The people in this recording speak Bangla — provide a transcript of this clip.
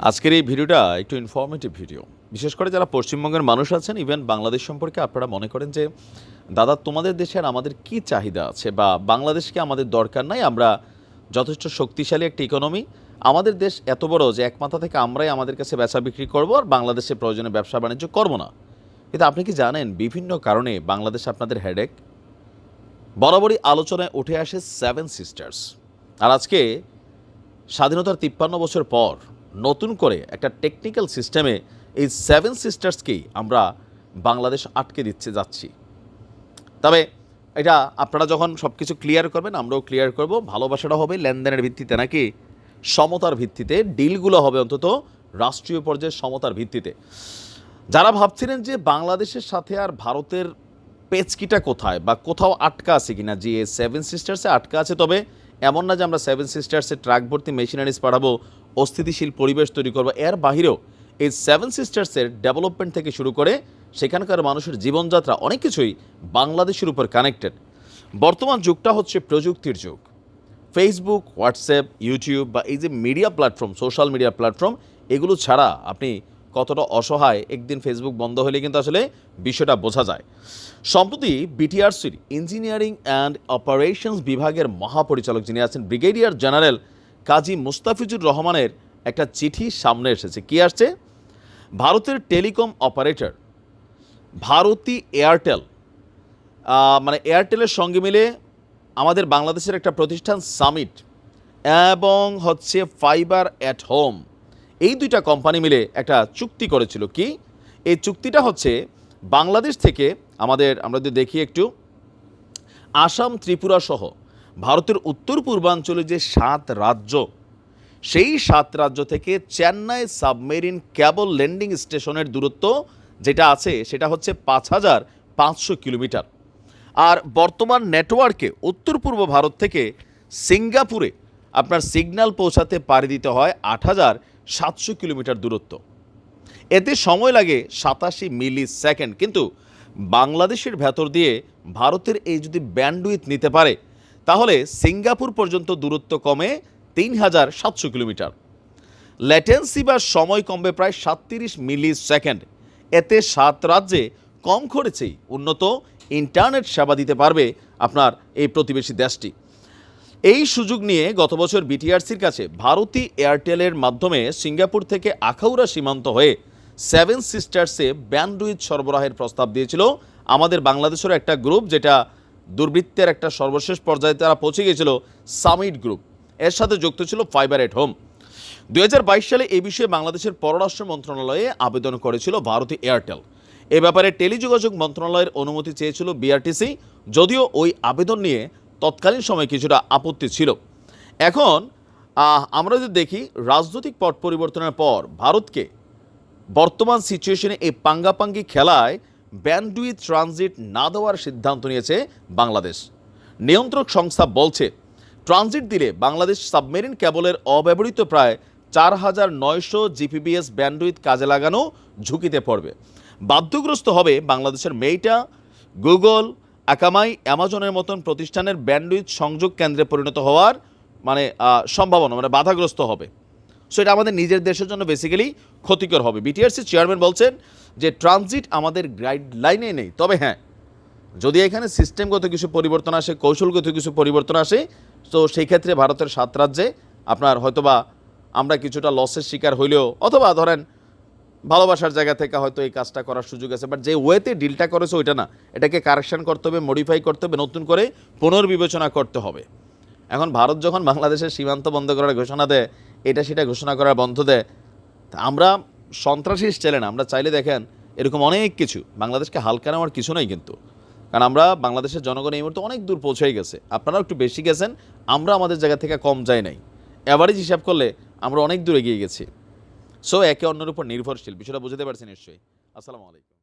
আজকের এই ভিডিওটা একটু ইনফরমেটিভ ভিডিও বিশেষ করে যারা পশ্চিমবঙ্গের মানুষ আছেন ইভেন বাংলাদেশ সম্পর্কে আপনারা মনে করেন যে, দাদা, তোমাদের দেশে আর আমাদের কি চাহিদা আছে? বা বাংলাদেশকে আমাদের দরকার নাই? আমরা যথেষ্ট শক্তিশালী একটা ইকোনমি আমাদের দেশ এত বড় যে এক মাথা থেকে আমরাই আমাদের কাছে বেচা বিক্রি করব আর বাংলাদেশে প্রয়োজনে ব্যবসা বাণিজ্য করব না। কিন্তু আপনি কি জানেন, বিভিন্ন কারণে বাংলাদেশ আপনাদের হেডেক বরাবরই আলোচনায় উঠে আসে সেভেন সিস্টার্স আর আজকে স্বাধীনতার তিপ্পান্ন বছর পর নতুন করে একটা টেকনিক্যাল সিস্টেমে এই সেভেন সিস্টার্সকেই আমরা বাংলাদেশ আটকে দিচ্ছে যাচ্ছি। তবে এটা আপনারা যখন সব কিছু ক্লিয়ার করবেন, আমরাও ক্লিয়ার করব। ভালোবাসাটা হবে লেনদেনের ভিত্তিতে নাকি সমতার ভিত্তিতে? ডিলগুলো হবে অন্তত রাষ্ট্রীয় পর্যায়ে সমতার ভিত্তিতে। যারা ভাবছিলেন যে বাংলাদেশের সাথে আর ভারতের পেচকিটা কোথায় বা কোথাও আটকা আছে কিনা, যে সেভেন সিস্টার্সে আটকা আছে, তবে এমন না যে আমরা সেভেন সিস্টার্সে ট্রাক ভর্তি মেশিনারিজ পাঠাবো অস্থিতিশীল পরিবেশ তৈরি করব। এর বাহিরেও এই সেভেন সিস্টার্সের ডেভেলপমেন্ট থেকে শুরু করে সেখানকার মানুষের জীবনযাত্রা অনেক কিছুই বাংলাদেশের উপর কানেক্টেড বর্তমান যুগটা হচ্ছে প্রযুক্তির যুগ। ফেসবুক হোয়াটসঅ্যাপ ইউটিউব বা এই যে media platform social media platform এগুলো ছাড়া আপনি কতটা অসহায় একদিন ফেসবুক বন্ধ হলে কিন্তু আসলে বিষয়টা বোঝা যায়। সম্প্রতি বিটিআরসির ইঞ্জিনিয়ারিং অ্যান্ড অপারেশনস বিভাগের মহাপরিচালক যিনি আছেন ব্রিগেডিয়ার জেনারেল কাজী মুস্তাফিজুর রহমানের একটা চিঠি সামনে এসেছে। কি আসছে? ভারতের টেলিকম অপারেটর ভারতী এয়ারটেল মানে এয়ারটেলের সঙ্গে মিলে আমাদের বাংলাদেশের একটা প্রতিষ্ঠান সামিট এবং হচ্ছে ফাইবার অ্যাট হোম, এই দুইটা কোম্পানি মিলে একটা চুক্তি করেছিল। কি? এই চুক্তিটা হচ্ছে বাংলাদেশ থেকে আমাদের, আমরা যদি দেখি একটু, আসাম ত্রিপুরা সহ ভারতের উত্তর পূর্বাঞ্চলে যে সাত রাজ্য, সেই সাত রাজ্য থেকে চেন্নাই সাবমেরিন ক্যাবল ল্যান্ডিং স্টেশনের দূরত্ব যেটা আছে, সেটা হচ্ছে পাঁচ হাজার পাঁচশো কিলোমিটার। আর বর্তমান নেটওয়ার্কে উত্তর পূর্ব ভারত থেকে সিঙ্গাপুরে আপনার সিগন্যাল পৌঁছাতে পাড়ি দিতে হয় আট হাজার সাতশো কিলোমিটার দূরত্ব। এতে সময় লাগে সাতাশি মিলি সেকেন্ড কিন্তু বাংলাদেশের ভেতর দিয়ে ভারতের এই যদি ব্যান্ডউইথ নিতে পারে তাহলে সিঙ্গাপুর পর্যন্ত দূরত্ব কমে তিন হাজার সাতশো কিলোমিটার। ল্যাটেন্সি বা সময় কমবে প্রায় সাতত্রিশ মিলি সেকেন্ড এতে সাত রাজ্যে কম খরচেই উন্নত ইন্টারনেট সেবা দিতে পারবে আপনার এই প্রতিবেশী দেশটি। এই সুযোগ নিয়ে গত বছর বিটিআরসির কাছে ভারতী এয়ারটেলের মাধ্যমে সিঙ্গাপুর থেকে আখাউড়া সীমান্ত হয়ে সেভেন সিস্টার্সে ব্যান্ডউইথ সরবরাহের প্রস্তাব দিয়েছিল আমাদের বাংলাদেশের একটা গ্রুপ যেটা দুর্বৃত্তের একটা সর্বশেষ পর্যায়ে তারা পৌঁছে গিয়েছিল সামিট গ্রুপ এর সাথে যুক্ত ছিল ফাইবার এট হোম দুই হাজার বাইশ সালে এই বিষয়ে বাংলাদেশের পররাষ্ট্র মন্ত্রণালয়ে আবেদন করেছিল ভারতী এয়ারটেল এ ব্যাপারে টেলিযোগাযোগ মন্ত্রণালয়ের অনুমতি চেয়েছিল বিআরটিসি যদিও ওই আবেদন নিয়ে তৎকালীন সময়ে কিছুটা আপত্তি ছিল। এখন আমরা যদি দেখি, রাজনৈতিক পট পরিবর্তনের পর ভারতকে বর্তমান সিচুয়েশনে এই পাঙ্গাপাঙ্গি খেলায় ব্যান্ডউইথ ট্রানজিট না দেওয়ার সিদ্ধান্ত নিয়েছে বাংলাদেশ। নিয়ন্ত্রক সংস্থা বলছে, ট্রানজিট দিলে বাংলাদেশ সাবমেরিন কেবলের অব্যবহৃত প্রায় চার হাজার নয়শো জিপিবিএস ব্যান্ডউইথ কাজে লাগানো ঝুঁকিতে পড়বে। বাধ্যগ্রস্ত হবে বাংলাদেশের মেইটা, গুগল আকামাই অ্যামাজনের মতন প্রতিষ্ঠানের ব্যান্ডউইথ সংযোগ কেন্দ্রে পরিণত হওয়ার মানে সম্ভাবনা মানে বাধাগ্রস্ত হবে। সো এটা আমাদের নিজের দেশের জন্য বেসিক্যালি ক্ষতিকর হবে। বিটিআরসি চেয়ারম্যান বলছেন যে ট্রানজিট আমাদের গাইডলাইনে নেই। তবে হ্যাঁ যদি এখানে সিস্টেমগত কিছু পরিবর্তন আসে, কৌশলগত কিছু পরিবর্তন আসে, তো সেই ক্ষেত্রে ভারতের সাত রাজ্যে আপনার হয়তোবা আমরা কিছুটা লসের শিকার হইলেও, অথবা ধরেন ভালোবাসার জায়গা থেকে হয়তো এই কাজটা করার সুযোগ আছে বাট যে ওয়েতে ডিলটা করেছে ওইটা না। এটাকে কারেকশন করতে হবে মডিফাই করতে হবে, নতুন করে পুনর্বিবেচনা করতে হবে। এখন ভারত যখন বাংলাদেশের সীমান্ত বন্ধ করার ঘোষণা দেয়, এটা সেটা ঘোষণা করার বন্ধ দেয় আমরা সন্ত্রাসী স্টাইলে না আমরা চাইলে দেখেন এরকম অনেক কিছু। বাংলাদেশকে হালকা নেওয়ার কিছু নাই কিন্তু। কারণ আমরা বাংলাদেশের জনগণ এই মুহূর্তে অনেক দূর পৌঁছে গেছে। আপনারাও একটু বেশি গেছেন, আমরা আমাদের জায়গা থেকে কম যাই নাই। অ্যাভারেজ হিসাব করলে আমরা অনেক দূর এগিয়ে গেছি। সো একে অন্যের উপর নির্ভরশীল, বিষয়টা বুঝতে পারছি নিশ্চয়ই। আসসালামু আলাইকুম।